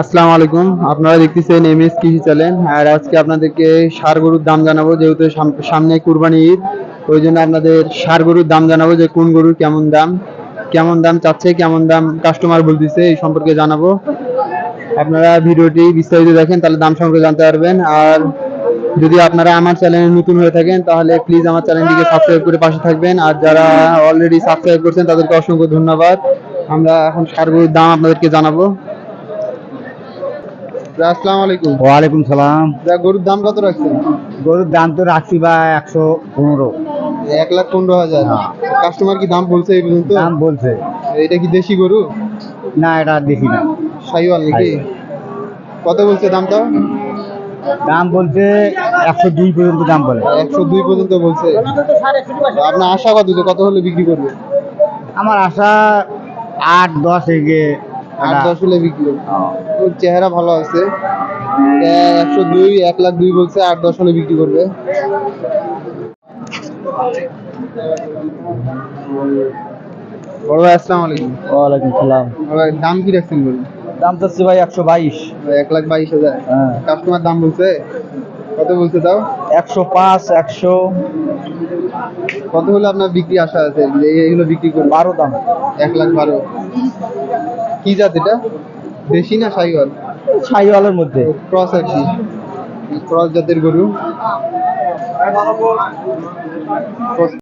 আসসালামু আলাইকুম। আপনারা দেখতেছেন এম এস কৃষি চ্যানেল। আর আজকে আপনাদেরকে সার গরুর দাম জানাব, যেহেতু সামনে কুরবানি ঈদ, ওই জন্য আপনাদের সার গরুর দাম জানাব যে কোন গরুর কেমন দাম কেমন দাম চাচ্ছে, কেমন দাম কাস্টমার বলতেছে, এই সম্পর্কে জানাব। আপনারা ভিডিওটি বিস্তারিত দেখেন, তাহলে দাম সম্পর্কে জানতে পারবেন। আর যদি আপনারা আমার চ্যানেলে নতুন হয়ে থাকেন, তাহলে প্লিজ আমার চ্যানেলটিকে সাবস্ক্রাইব করে পাশে থাকবেন। আর যারা অলরেডি সাবস্ক্রাইব করছেন, তাদেরকে অসংখ্য ধন্যবাদ। আমরা এখন সার গরুর দাম আপনাদেরকে জানাব। আসসালামু আলাইকুম। ওয়ালাইকুম সালাম। গরুর দাম কত রাখছেন? গরুর দাম তো রাখছি বা একশো পনেরো। এক লাখ পনেরো হাজার। হ্যাঁ। কাস্টমার কি দাম বলছে এই পর্যন্ত? দাম বলছে। এটা কি দেশি গরু? না এটা দেখি না। সাইওয়াল নাকি? কত বলছে দামটা? দাম বলছে একশো দুই পর্যন্ত দাম বলে। একশো দুই পর্যন্ত বলছে। আপনার আশা কত যে কত হলে বিক্রি করবে? আমার আশা আট দশ এগে আট দশ হলে বিক্রি ওর চেহারা ভালো আছে। একশো দুই এক লাখ দুই বলছে আট দশ হলে বিক্রি করবে। বড় ভাই আসসালামু আলাইকুম। ওয়ালাইকুম সালাম। ভাই, দাম কি রাখছেন বলুন? দাম চাচ্ছি ভাই একশো বাইশ। এক লাখ বাইশ হাজার। হ্যাঁ। কাস্টমার দাম বলছে? কত বলছে তাও? একশো পাঁচ একশো কত হলো আপনার বিক্রি আশা আছে? যে এইগুলো বিক্রি করুন বারো দাম। এক লাখ বারো। কি জাত এটা? দেশি না সাইওয়াল সাইওয়ালের মধ্যে। ক্রস আর কি ক্রস জাতের গরু।